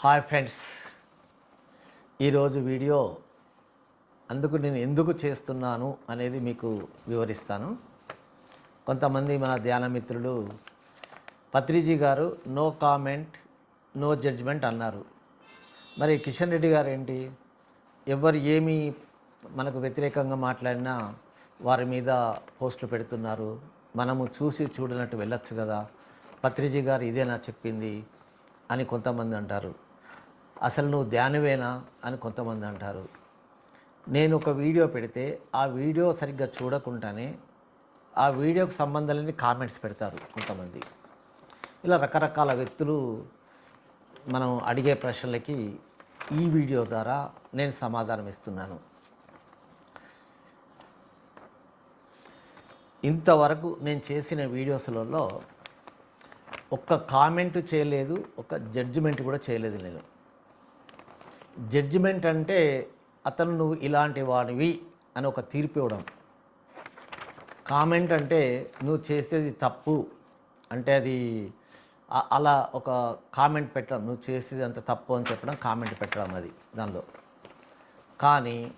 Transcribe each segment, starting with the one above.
Hi friends. ఈరోజు video అందుకు నేను ఎందుకు చేస్తున్నాను అనేది మీకు వివరిస్తాను. కొంతమంది మన ధ్యాన మిత్రులు పత్రిజీ గారు నో కామెంట్ నో జడ్జ్మెంట్ అన్నారు. మరి కిషన్ రెడ్డి గారు ఏంటి? ఎవరు ఏమి మనకు వ్యతిరేకంగా మాట్లాడినా వారి మీద పోస్టులు పెడుతున్నారు. మనము చూసి చూడనట్టు వెళ్ళొచ్చు కదా. పత్రిజీ గారు ఇదేనా చెప్పింది అని కొంతమంది అంటారు. అసలు నువ్వు ధ్యానవేనా అని కొంతమంది అంటారు. నేను ఒక వీడియో పెడితే ఆ వీడియో సరిగ్గా చూడకుండానే ఆ వీడియోకు సంబంధం లేని కామెంట్స్ పెడతారు కొంతమంది. ఇలా రకరకాల వ్యక్తులు మనం అడిగే ప్రశ్నలకి ఈ వీడియో ద్వారా నేను సమాధానం ఇస్తున్నాను. ఇంతవరకు నేను చేసిన వీడియోస్లలో ఒక్క కామెంట్ చేయలేదు ఒక జడ్జిమెంట్ కూడా చేయలేదు నేను. జడ్జిమెంట్ అంటే అతను నువ్వు ఇలాంటి వాడివి అని ఒక తీర్పు ఇవ్వడం. కామెంట్ అంటే నువ్వు చేసేది తప్పు అంటే అది అలా ఒక కామెంట్ పెట్టడం నువ్వు చేసేది అంత తప్పు అని చెప్పడం కామెంట్ పెట్టడం అది దానిలో. కానీ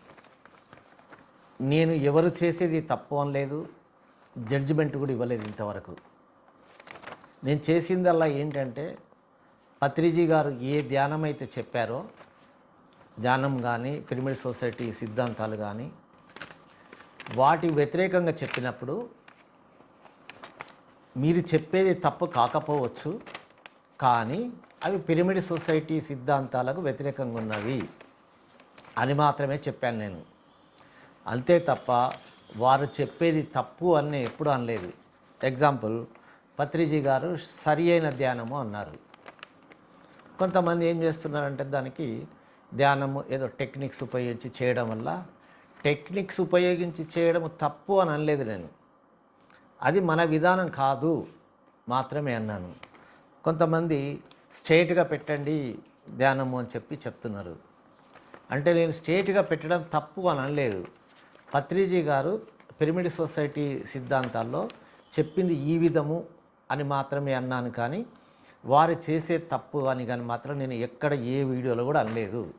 నేను ఎవరు చేసేది తప్పు అనలేదు జడ్జిమెంట్ కూడా ఇవ్వలేదు ఇంతవరకు. నేను చేసిందల్లా ఏంటంటే పత్రిజీ గారు ఏ ధ్యానం అయితే చెప్పారో ధ్యానం కానీ పిరమిడ్ సొసైటీ సిద్ధాంతాలు కానీ వాటి వ్యతిరేకంగా చెప్పినప్పుడు మీరు చెప్పేది తప్పు కాకపోవచ్చు కానీ అవి పిరమిడ్ సొసైటీ సిద్ధాంతాలకు వ్యతిరేకంగా ఉన్నవి అని మాత్రమే చెప్పాను నేను. అంతే తప్ప వారు చెప్పేది తప్పు అని నేను ఎప్పుడు అనలేదు. ఎగ్జాంపుల్ పత్రిజీ గారు సరి అయిన ధ్యానము అన్నారు. కొంతమంది ఏం చేస్తున్నారంటే దానికి ధ్యానము ఏదో టెక్నిక్స్ ఉపయోగించి చేయడం వల్ల టెక్నిక్స్ ఉపయోగించి చేయడం తప్పు అని అనలేదు నేను. అది మన విధానం కాదు మాత్రమే అన్నాను. కొంతమంది స్ట్రేట్గా పెట్టండి ధ్యానము అని చెప్పి చెప్తున్నారు. అంటే నేను స్ట్రేట్గా పెట్టడం తప్పు అని అనలేదు. పత్రిజీ గారు పిరమిడ్ సొసైటీ సిద్ధాంతాల్లో చెప్పింది ఈ విధము అని మాత్రమే అన్నాను కానీ వారు చేసే తప్పు అని కానీ మాత్రం నేను ఎక్కడ ఏ వీడియోలో కూడా అనలేదు.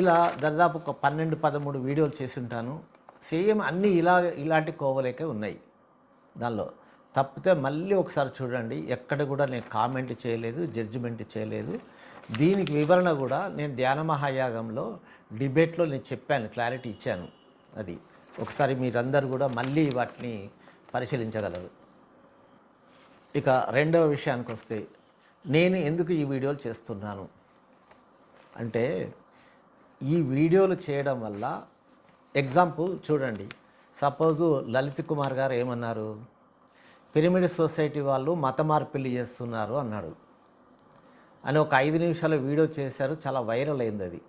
ఇలా దాదాపు ఒక పన్నెండు పదమూడు వీడియోలు చేసి ఉంటాను సేమ్ అన్నీ ఇలా ఇలాంటి కోవలేకే ఉన్నాయి. దానిలో తప్పితే మళ్ళీ ఒకసారి చూడండి ఎక్కడ కూడా నేను కామెంట్ చేయలేదు జడ్జిమెంట్ చేయలేదు. దీనికి వివరణ కూడా నేను ధ్యాన మహాయాగంలో డిబేట్లో నేను చెప్పాను క్లారిటీ ఇచ్చాను. అది ఒకసారి మీరందరూ కూడా మళ్ళీ వాటిని పరిశీలించగలరు. ఇక రెండవ విషయానికి వస్తే నేను ఎందుకు ఈ వీడియోలు చేస్తున్నాను? అంటే ఈ వీడియోలు చేయడం వల్ల ఎగ్జాంపుల్ చూడండి. సపోజు లలిత్ కుమార్ గారు ఏమన్నారు? పిరమిడ్ సొసైటీ వాళ్ళు మత మార్పిల్లి చేస్తున్నారు అన్నాడు. అని ఒక ఐదు నిమిషాల వీడియో చేశారు చాలా వైరల్ అయింది అది.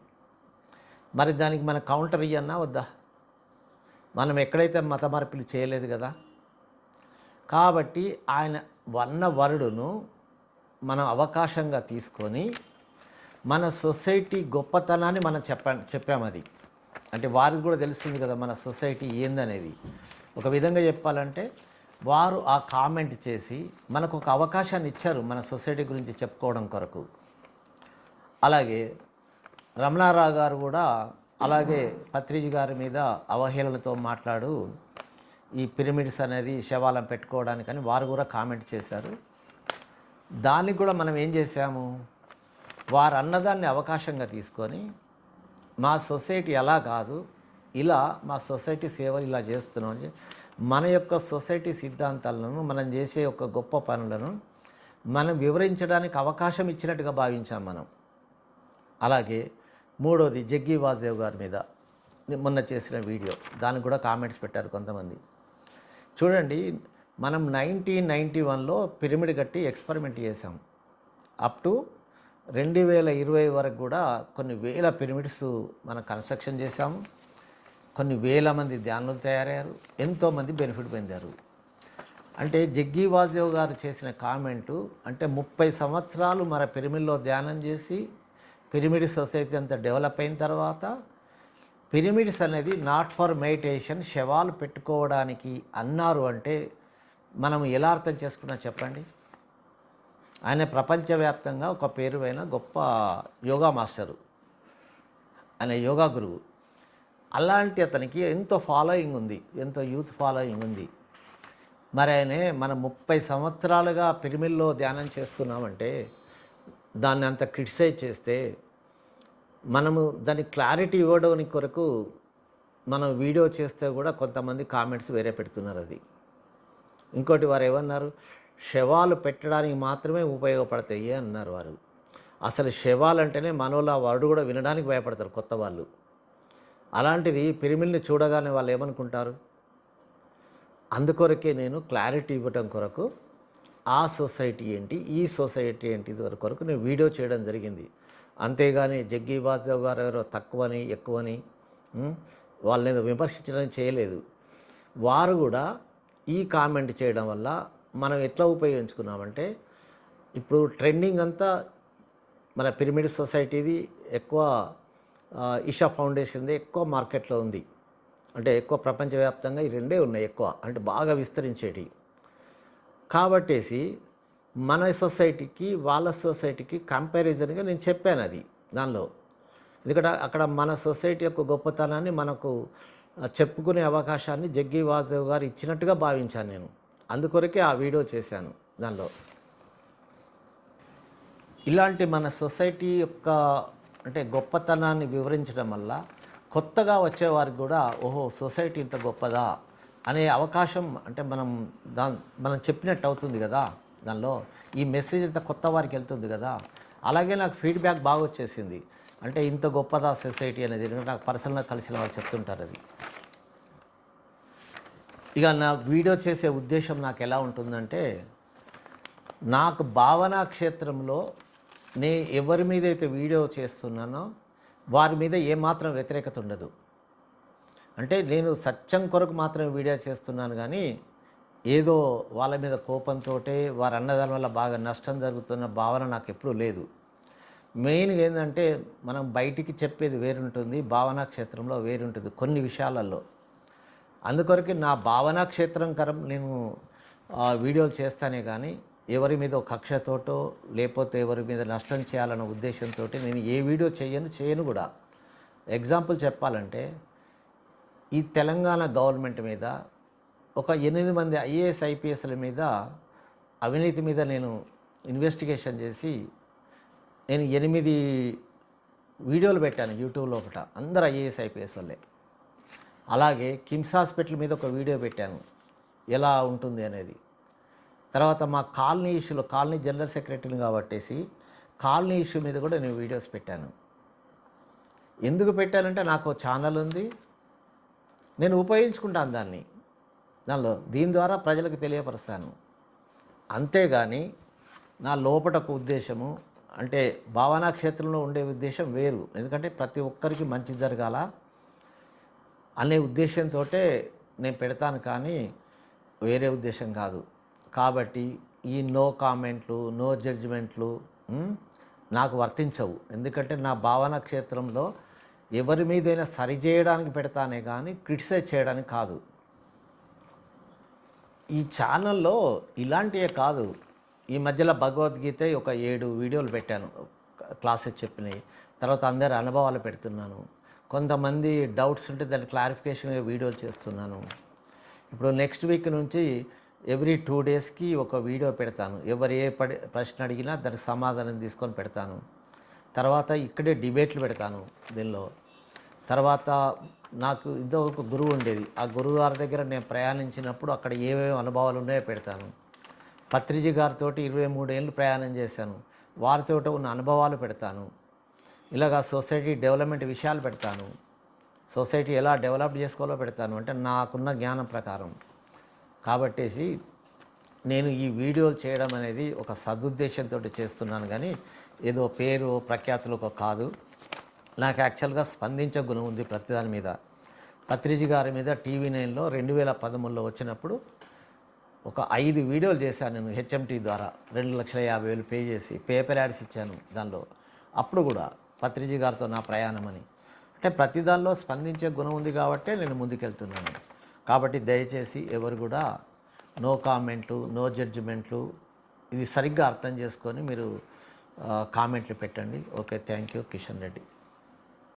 మరి దానికి మన కౌంటర్ ఇవ్వన్నా వద్దా? మనం ఎక్కడైతే మత మార్పులు చేయలేదు కదా? కాబట్టి ఆయన వన్న వరుడును మనం అవకాశంగా తీసుకొని మన సొసైటీ గొప్పతనాన్ని మనం చెప్ప చెప్పాము అది. అంటే వారికి కూడా తెలుస్తుంది కదా మన సొసైటీ ఏందనేది. ఒక విధంగా చెప్పాలంటే వారు ఆ కామెంట్ చేసి మనకు ఒక అవకాశాన్ని ఇచ్చారు మన సొసైటీ గురించి చెప్పుకోవడం కొరకు. అలాగే రమణారావు గారు కూడా అలాగే పత్రిజీ గారి మీద అవహేళనతో మాట్లాడు ఈ పిరమిడ్స్ అనేది శవాలను పెట్టుకోవడానికని వారు కూడా కామెంట్ చేశారు. దానికి కూడా మనం ఏం చేశాము? వారు అన్నదాన్ని అవకాశంగా తీసుకొని మా సొసైటీ ఎలా కాదు ఇలా మా సొసైటీ సేవలు ఇలా చేస్తున్నాం. అని మన యొక్క సొసైటీ సిద్ధాంతాలను మనం చేసే యొక్క గొప్ప పనులను మనం వివరించడానికి అవకాశం ఇచ్చినట్టుగా భావించాం మనం. అలాగే మూడోది జగ్గి వాసుదేవ్ గారి మీద మొన్న చేసిన వీడియో దానికి కూడా కామెంట్స్ పెట్టారు కొంతమంది. చూడండి మనం నైన్టీన్ నైంటీ వన్లో పిరమిడ్ కట్టి ఎక్స్పెరిమెంట్ చేసాం అప్ టు రెండు వేల ఇరవై వరకు కూడా కొన్ని వేల పిరమిడ్స్ మనం కన్స్ట్రక్షన్ చేశాము. కొన్ని వేల మంది ధ్యానులు తయారయ్యారు. ఎంతోమంది బెనిఫిట్ పొందారు. అంటే జగ్గి వాసుదేవ్ గారు చేసిన కామెంటు అంటే ముప్పై సంవత్సరాలు మన పిరమిడ్లో ధ్యానం చేసి పిరమిడ్ సొసైటీ అంతా డెవలప్ అయిన తర్వాత పిరమిడ్స్ అనేది నాట్ ఫర్ మెడిటేషన్ శవాలు పెట్టుకోవడానికి అన్నారు అంటే మనం ఎలా అర్థం చేసుకున్నా చెప్పండి? ఆయన ప్రపంచవ్యాప్తంగా ఒక పేరువైన గొప్ప యోగా మాస్టరు ఆయన యోగా గురువు. అలాంటి అతనికి ఎంతో ఫాలోయింగ్ ఉంది ఎంతో యూత్ ఫాలోయింగ్ ఉంది. మరి ఆయనే మనం ముప్పై సంవత్సరాలుగా పిరిమిల్లో ధ్యానం చేస్తున్నామంటే దాన్ని అంత క్రిటిసైజ్ చేస్తే మనము దాని క్లారిటీ ఇవ్వడానికి కొరకు మనం వీడియో చేస్తే కూడా కొంతమంది కామెంట్స్ వేరే పెడుతున్నారు అది. ఇంకోటి వారు ఏమన్నారు? శవాలు పెట్టడానికి మాత్రమే ఉపయోగపడతాయి అన్నారు వారు. అసలు శవాలు అంటేనే మనోళ్ళు ఆ వర్డ్ కూడా వినడానికి భయపడతారు కొత్త వాళ్ళు. అలాంటిది పిరిమిల్ని చూడగానే వాళ్ళు ఏమనుకుంటారు? అందుకొరకే నేను క్లారిటీ ఇవ్వటం కొరకు ఆ సొసైటీ ఏంటి ఈ సొసైటీ ఏంటి కొరకు నేను వీడియో చేయడం జరిగింది. అంతేగాని జగ్గి వాసుదేవ్ గారు ఎవరో తక్కువని ఎక్కువని వాళ్ళని విమర్శించడం చేయలేదు. వారు కూడా ఈ కామెంట్ చేయడం వల్ల మనం ఎట్లా ఉపయోగించుకున్నామంటే ఇప్పుడు ట్రెండింగ్ అంతా మన పిరమిడ్ సొసైటీది ఎక్కువ ఇషా ఫౌండేషన్ది ఎక్కువ మార్కెట్లో ఉంది. అంటే ఎక్కువ ప్రపంచవ్యాప్తంగా ఈ రెండే ఉన్నాయి ఎక్కువ అంటే బాగా విస్తరించేటి కాబట్టేసి మన సొసైటీకి వాళ్ళ సొసైటీకి కంపారిజన్గా నేను చెప్పాను అది దానిలో. ఎందుకంటే అక్కడ మన సొసైటీ యొక్క గొప్పతనాన్ని మనకు చెప్పుకునే అవకాశాన్ని జగ్గి వాసుదేవ్ గారు ఇచ్చినట్టుగా భావించాను నేను. అందుకొరకే ఆ వీడియో చేశాను దానిలో. ఇలాంటి మన సొసైటీ యొక్క అంటే గొప్పతనాన్ని వివరించడం వల్ల కొత్తగా వచ్చేవారికి కూడా ఓహో సొసైటీ ఇంత గొప్పదా అనే అవకాశం అంటే మనం దా మనం చెప్పినట్టు అవుతుంది కదా దానిలో. ఈ మెసేజ్ అంత కొత్త వారికి వెళ్తుంది కదా. అలాగే నాకు ఫీడ్బ్యాక్ బాగా వచ్చేసింది అంటే ఇంత గొప్పదా సొసైటీ అనేది? నాకు పర్సనల్గా కలిసిన వాళ్ళు చెప్తుంటారు అది. ఇక నా వీడియో చేసే ఉద్దేశం నాకు ఎలా ఉంటుందంటే నాకు భావనా క్షేత్రంలో నే ఎవరి మీద అయితే వీడియో చేస్తున్నానో వారి మీద ఏమాత్రం వ్యతిరేకత ఉండదు. అంటే నేను సత్యం కొరకు మాత్రమే వీడియో చేస్తున్నాను కానీ ఏదో వాళ్ళ మీద కోపంతో వారు అన్నదాని వల్ల బాగా నష్టం జరుగుతున్న భావన నాకు ఎప్పుడూ లేదు. మెయిన్గా ఏంటంటే మనం బయటికి చెప్పేది వేరుంటుంది భావనా క్షేత్రంలో వేరుంటుంది కొన్ని విషయాలలో. అందుకొరకు నా భావనా క్షేత్రం కరం నేను వీడియోలు చేస్తానే కానీ ఎవరి మీద కక్షతోటో లేకపోతే ఎవరి మీద నష్టం చేయాలన్న ఉద్దేశంతో నేను ఏ వీడియో చేయను చేయను కూడా. ఎగ్జాంపుల్ చెప్పాలంటే ఈ తెలంగాణ గవర్నమెంట్ మీద ఒక ఎనిమిది మంది ఐఏఎస్ ఐపీఎస్ల మీద అవినీతి మీద నేను ఇన్వెస్టిగేషన్ చేసి నేను ఎనిమిది వీడియోలు పెట్టాను యూట్యూబ్లో ఒకట. అందరు ఐఏఎస్ ఐపీఎస్ వాళ్ళే అలాగే కిమ్స్ హాస్పిటల్ మీద ఒక వీడియో పెట్టాను ఎలా ఉంటుంది అనేది. తర్వాత మా కాలనీ ఇష్యూలో కాలనీ జనరల్ సెక్రటరీని కాబట్టేసి కాలనీ ఇష్యూ మీద కూడా నేను వీడియోస్ పెట్టాను. ఎందుకు పెట్టానంటే నాకు ఛానల్ ఉంది. నేను ఉపయోగించుకుంటాను దాన్ని. దానిలో దీని ద్వారా ప్రజలకు తెలియపరుస్తాను. అంతేగాని నా లోపటకు ఉద్దేశము అంటే భావనా క్షేత్రంలో ఉండే ఉద్దేశం వేరు. ఎందుకంటే ప్రతి ఒక్కరికి మంచి జరగాల. అనే ఉద్దేశంతో నేను పెడతాను కానీ వేరే ఉద్దేశం కాదు. కాబట్టి ఈ నో కామెంట్లు నో జడ్జిమెంట్లు నాకు వర్తించవు. ఎందుకంటే నా భావన క్షేత్రంలో ఎవరి మీదైనా సరిచేయడానికి పెడతానే కానీ క్రిటిసైజ్ చేయడానికి కాదు. ఈ ఛానల్లో ఇలాంటివే కాదు. ఈ మధ్యలో భగవద్గీత ఒక ఏడు వీడియోలు పెట్టాను. క్లాసెస్ చెప్పినాయి తర్వాత అందరి అనుభవాలు పెడుతున్నాను. కొంతమంది డౌట్స్ ఉంటే దాని క్లారిఫికేషన్ వీడియోలు చేస్తున్నాను. ఇప్పుడు నెక్స్ట్ వీక్ నుంచి ఎవ్రీ టూ డేస్కి ఒక వీడియో పెడతాను. ఎవరు ఏ పడి ప్రశ్న అడిగినా దానికి సమాధానం తీసుకొని పెడతాను. తర్వాత ఇక్కడే డిబేట్లు పెడతాను దీనిలో. తర్వాత నాకు ఇదో ఒక గురువు ఉండేది. ఆ గురువు గారి దగ్గర నేను ప్రయాణించినప్పుడు అక్కడ ఏమేమి అనుభవాలు ఉన్నాయో పెడతాను. పత్రిజీ గారితో ఇరవై మూడేళ్ళు ప్రయాణం చేశాను. వారితో ఉన్న అనుభవాలు పెడతాను. ఇలాగా సొసైటీ డెవలప్మెంట్ విషయాలు పెడతాను. సొసైటీ ఎలా డెవలప్ చేసుకోవాలో పెడతాను. అంటే నాకున్న జ్ఞానం ప్రకారం. కాబట్టేసి నేను ఈ వీడియోలు చేయడం అనేది ఒక సదుద్దేశంతో చేస్తున్నాను కానీ ఏదో పేరు ప్రఖ్యాతులకు కాదు. నాకు యాక్చువల్గా స్పందించే గుణం ఉంది ప్రతిదాని మీద. పత్రిజీ గారి మీద టీవీ నైన్లో రెండు వేల పదమూడులో వచ్చినప్పుడు ఒక ఐదు వీడియోలు చేశాను నేను హెచ్ఎంటీ ద్వారా. రెండు లక్షల యాభై వేలు పే చేసి పేపర్ యాడ్స్ ఇచ్చాను దానిలో. అప్పుడు కూడా పత్రిజీ గారితో నా ప్రయాణం అని అంటే ప్రతి దానిలో స్పందించే గుణం ఉంది కాబట్టే నేను ముందుకెళ్తున్నాను. కాబట్టి దయచేసి ఎవరు కూడా నో కామెంట్లు నో జడ్జిమెంట్లు ఇది సరిగ్గా అర్థం చేసుకొని మీరు కామెంట్లు పెట్టండి. Okay thank you Kishan Reddy